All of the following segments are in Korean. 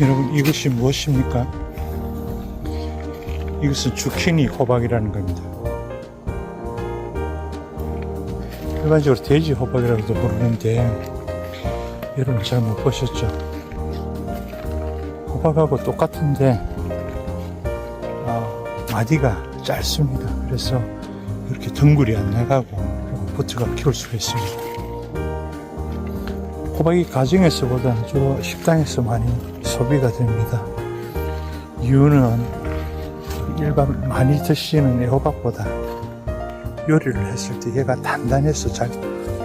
여러분 이것이 무엇입니까? 이것은 주키니 호박이라는 겁니다. 일반적으로 돼지 호박이라고도 부르는데 여러분 잘 못 보셨죠? 호박하고 똑같은데 아, 마디가 짧습니다. 그래서 이렇게 덩굴이 안 나가고 버트가 키울 수가 있습니다. 호박이 가정에서보다 저 식당에서 많이 소비가 됩니다. 이유는 일반 많이 드시는 애호박보다 요리를 했을 때 얘가 단단해서 잘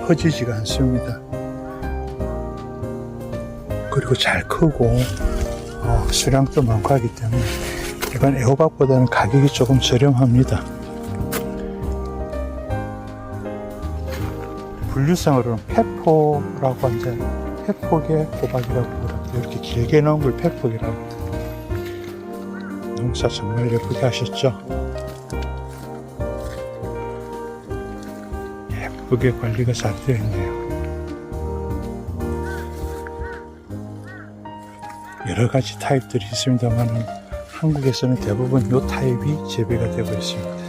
퍼지지가 않습니다. 그리고 잘 크고 어, 수량도 많고 하기 때문에 일반 애호박보다는 가격이 조금 저렴합니다. 분류상으로는 페포라고 하는데 페폭의 호박이라고 부릅니다. 이렇게 길게 나온 걸 페폭이라고. 농사 정말 예쁘게 하셨죠? 예쁘게 관리가 잘 되어 있네요. 여러 가지 타입들이 있습니다만 한국에서는 대부분 이 타입이 재배가 되고 있습니다.